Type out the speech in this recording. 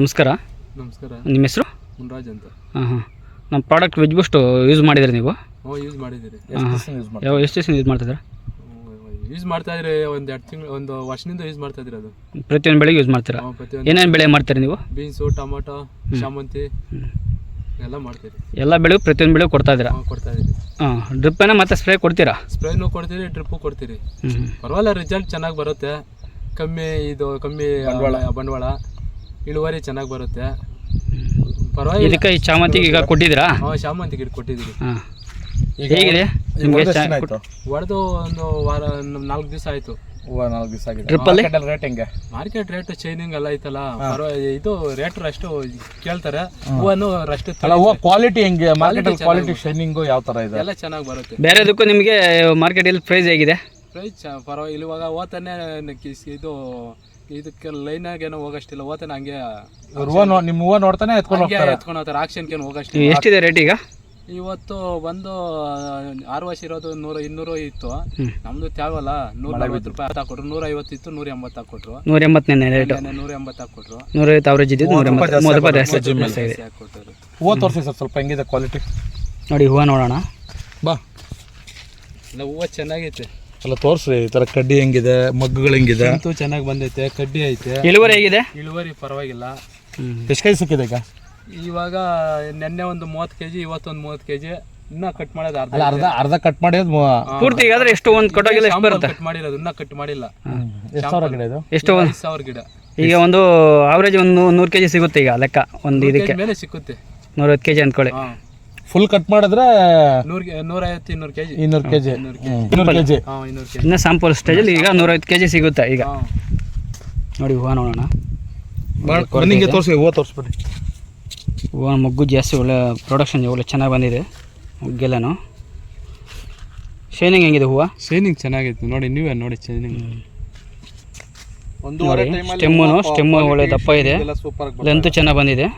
ನಮಸ್ಕಾರ. ನಮಸ್ಕಾರ. ನಿಮ್ಮ ಹೆಸರು? ಮುನ್ರಾಜ್ ಅಂತ. ಹಾಂ ಹಾಂ. ನಮ್ಮ ಪ್ರಾಡಕ್ಟ್ ವೆಜ್ ಬೂಸ್ಟ್ ಯೂಸ್ ಮಾಡಿದ್ರಿ ನೀವು? ಹ್ಞೂ ಯೂಸ್ ಮಾಡಿದ್ದೀರಿ. ಯಾವ ಎಷ್ಟು ದಿವಸ ಯೂಸ್ ಮಾಡ್ತಿದ್ದೀರಾ? ಯೂಸ್ ಮಾಡ್ತಾ ಇದ್ರೆ ಒಂದು ಎರಡು ತಿಂಗಳು ಒಂದು ವರ್ಷದಿಂದ ಯೂಸ್ ಮಾಡ್ತಾ ಇದ್ರಿ ಅದು. ಪ್ರತಿಯೊಂದು ಬೆಳೆಗೆ ಯೂಸ್ ಮಾಡ್ತೀರಾ? ಪ್ರತಿಯೊಂದು. ಏನೇನು ಬೆಳೆ ಮಾಡ್ತೀರಿ ನೀವು? ಬೀನ್ಸು ಟೊಮೊಟೊ ಶಾಮಂತಿ ಎಲ್ಲ ಮಾಡ್ತೀರಿ. ಎಲ್ಲ ಬೆಳೆಗೂ ಪ್ರತಿಯೊಂದು ಬೆಳೆಗೂ ಕೊಡ್ತಾ ಇದ್ದೀರಾ? ನಾವು ಕೊಡ್ತಾ ಇದ್ದೀರಿ. ಹಾಂ ಡ್ರಿಪ್ಪೇನ ಮತ್ತೆ ಸ್ಪ್ರೇ ಕೊಡ್ತೀರಾ? ಸ್ಪ್ರೇನು ಕೊಡ್ತೀರಿ ಡ್ರಿಪ್ಪು ಕೊಡ್ತೀರಿ. ಹ್ಞೂ ಹ್ಞೂ ಪರವಾಗಿಲ್ಲ ರಿಸಲ್ಟ್ ಚೆನ್ನಾಗಿ ಬರುತ್ತೆ. ಕಮ್ಮಿ ಇದು ಕಮ್ಮಿ ಬಂಡವಾಳ. ಬಂಡವಾಳ. ಇಳುವರಿ ಚೆನ್ನಾಗಿ ಬರುತ್ತೆ. ಪರವಾಗಿಲ್ಲ. ಇದಕ್ಕೆ ಈ ಚಾಮಂತಿಗೆ ಈಗ ಕೊಟ್ಟಿದ್ದೀರಾ? ಹಾಂ ಶಾಮಂತಿಗೆ ಗಿಡ ಕೊಟ್ಟಿದ್ದೀರಿ ಹಾಂ. ಹೇಗಿದೆ? ನಿಮಗೆ ಹೊಡೆದು ಒಂದು ವಾರ ನಾಲ್ಕು ದಿವಸ ಆಯಿತು. ನಾಲ್ಕು ದಿವಸ ಆಗಿದೆ. ಡ್ರಿಪ್ಪಲ್ಲಿ ರೇಟ್ ಹೆಂಗೆ? ಮಾರ್ಕೆಟ್ ರೇಟ್ ಚೈನಿಂಗ್ ಎಲ್ಲ ಐತಲ್ಲ ಪರವಾಗಿ ಇದು ರೇಟ್ ಅಷ್ಟು ಕೇಳ್ತಾರೆ. ಹೂವನ್ನು ರಷ್ಟು ಅಲ್ಲ ಹೂವು ಕ್ವಾಲಿಟಿ ಹೆಂಗೆ? ಮಾರ್ಕೆಟ್ ಕ್ವಾಲಿಟಿ ಶೈನಿಂಗು ಯಾವ ತರ ಇದೆ? ಎಲ್ಲ ಚೆನ್ನಾಗಿ ಬರುತ್ತೆ. ಬೇರೆದಕ್ಕೂ ನಿಮಗೆ ಮಾರ್ಕೆಟಲ್ಲಿ ಪ್ರೈಸ್ ಹೇಗಿದೆ? ಪ್ರೈಸ್ ಪರವಾಗಿಲ್ಲ. ಇವಾಗ ಓತಾನೆ ಇದು ಇದಕ್ಕೆ ಲೈನಾಗೇನೋ ಹೋಗಷ್ಟಿಲ್ಲ. ಓತಾನೆ ಹಂಗೆ. ಇವ್ರು ಹೂವ ನೋ- ನಿಮ್ಮ ಹೂವ ನೋಡ್ತಾನೆ ಎತ್ಕೊಂಡು ಹಂಗೆ ಹೋಗ್ತಾರೆ. ಎತ್ಕೊಂಡು ಹೋಗ್ತಾರೆ. ಆಕ್ಷನ್ ಏನು ಹೋಗಷ್ಟಿಲ್ಲ. ಎಷ್ಟಿದೆ ರೇಟ್ ಈಗ? ಇವತ್ತು ಬಂದು ಆರು ವರ್ಷ ಇರೋದು ನೂರ ಇನ್ನೂರು ಇತ್ತು. ನಮ್ದು ತ್ಯಾವಲ್ಲ ನೂರ ನಲ್ವತ್ತು ರೂಪಾಯಿ ಹಾಕೊಟ್ರು ನೂರ ಐವತ್ತು ಇತ್ತು ನೂರ ಎಂಬತ್ತು ಹಾಕೊಟ್ರು ನೂರ ಎಂಬತ್ತನೇ ರೇಟು ನೆನ್ನೆ ನೂರ ಎಂಬತ್ತು ಹಾಕೊಟ್ರು ನೂರೈವತ್ತು ಅವರೇಜ್ ಇದ್ದು ನೂರ ಎಂಬತ್ತು. ಮೂವತ್ತು ರೂಪಾಯಿ ಜಾಸ್ತಿ ಜಾಸ್ತಿ ಆಗಿದೆ ಜಾಸ್ತಿ ಹಾಕೊಟ್ರು ಹೂವು ತೋರಿಸಿ ಸರ್ ಸ್ವಲ್ಪ ಹೆಂಗಿದೆ ಕ್ವಾಲಿಟಿ ನೋಡಿ ಹೂವು ನೋಡೋಣ. ಬಾ. ಇಲ್ಲ ಹೂವು ಚೆನ್ನಾಗೈತೆ. ಅಲ್ಲ ತೋರ್ಸ್ರಿ ಈ ತರ ಕಡ್ಡಿ ಹೆಂಗಿದೆ ಮಗ್ಗುಗಳು ಹೆಂಗಿದೆ? ಅಂತೂ ಚೆನ್ನಾಗಿ ಬಂದೈತೆ ಕಡ್ಡಿ ಐತೆ. ಇಳುವರಿ ಹೇಗಿದೆ? ಇಳುವರಿ ಪರವಾಗಿಲ್ಲ. ಎಷ್ಟು ಕೈ ಸಿಕ್ಕಿದೆ ಈಗ? ಇವಾಗ ನೆನ್ನೆ ಒಂದು ಮೂವತ್ತು ಕೆಜಿ ಇವತ್ತೊಂದು ಮೂವತ್ತು ಕೆಜಿ. ಇನ್ನ ಕಟ್ ಮಾಡೋದು ಅರ್ಧ ಅರ್ಧ ಅರ್ಧ ಕಟ್ ಮಾಡಿ ಪೂರ್ತಿ ಈಗಾದ್ರೆ ಎಷ್ಟು ಒಂದು ಕಟ್ಟೋಗಿಲ್ಲ ಎಷ್ಟು ಬರುತ್ತೆ? ಕಟ್ ಮಾಡಿರೋದು ಇನ್ನ ಕಟ್ ಮಾಡಿಲ್ಲ. ಎಷ್ಟು ಸಾವಿರ ಗಿಡ ಇದು? ಎಷ್ಟು ಐದು ಸಾವಿರ ಗಿಡ. ಈಗ ಒಂದು ಆವರೇಜ್ ಒಂದು ನೂರು ಕೆ ಜಿ ಸಿಗುತ್ತೆ ಈಗ ಲೆಕ್ಕ ಒಂದು ಇದಕ್ಕೆ ಕೆಜಿ ಮೇಲೆ ಸಿಕ್ಕುತ್ತೆ. ನೂರೈವತ್ತು ಕೆ ಜಿ ಅಂದ್ಕೊಳ್ಳಿ ಫುಲ್ ಕಟ್ ಮಾಡಿದ್ರೆ ನೂರ್ ನೂರೈವತ್ತು ಇನ್ನೂರು ಕೆಜಿ. ಇನ್ನೂರು ಕೆಜಿ. ಇನ್ನೂರು ಕೆಜಿ. ಜಿ ಇನ್ನೂರು ಕೆಜಿ. ಇನ್ನು ಸ್ಯಾಂಪಲ್ ಸ್ಟೇಜಲ್ಲಿ ಈಗ ನೂರೈವತ್ತು ಕೆ ಜಿ ಸಿಗುತ್ತೆ ಈಗ. ನೋಡಿ ಹೂವ ನೋಡೋಣ. ಬನ್ನಿಂಗೆ ತೋರಿಸಿ ಹೂವು ತೋರಿಸ್ಬಿಡಿ ಹೂವು ಮೊಗ್ಗು ಜಾಸ್ತಿ ಒಳ್ಳೆ ಪ್ರೊಡಕ್ಷನ್ ಒಳ್ಳೆ ಚೆನ್ನಾಗಿ ಬಂದಿದೆ. ಮೊಗ್ಗೆಲ್ಲನು. ಶೈನಿಂಗ್ ಹೆಂಗಿದೆ ಹೂವು? ಶೈನಿಂಗ್ ಚೆನ್ನಾಗೈತೆ. ನೋಡಿ ನೀವೇ ನೋಡಿ ಶೈನಿಂಗ್ ಸ್ಟೆಮ್ಮು ಸ್ಟೆಮ್ಮು ಒಳ್ಳೆ ದಪ್ಪ ಇದೆ. ಲೆಂತು ಚೆನ್ನಾಗಿ ಬಂದಿದೆ.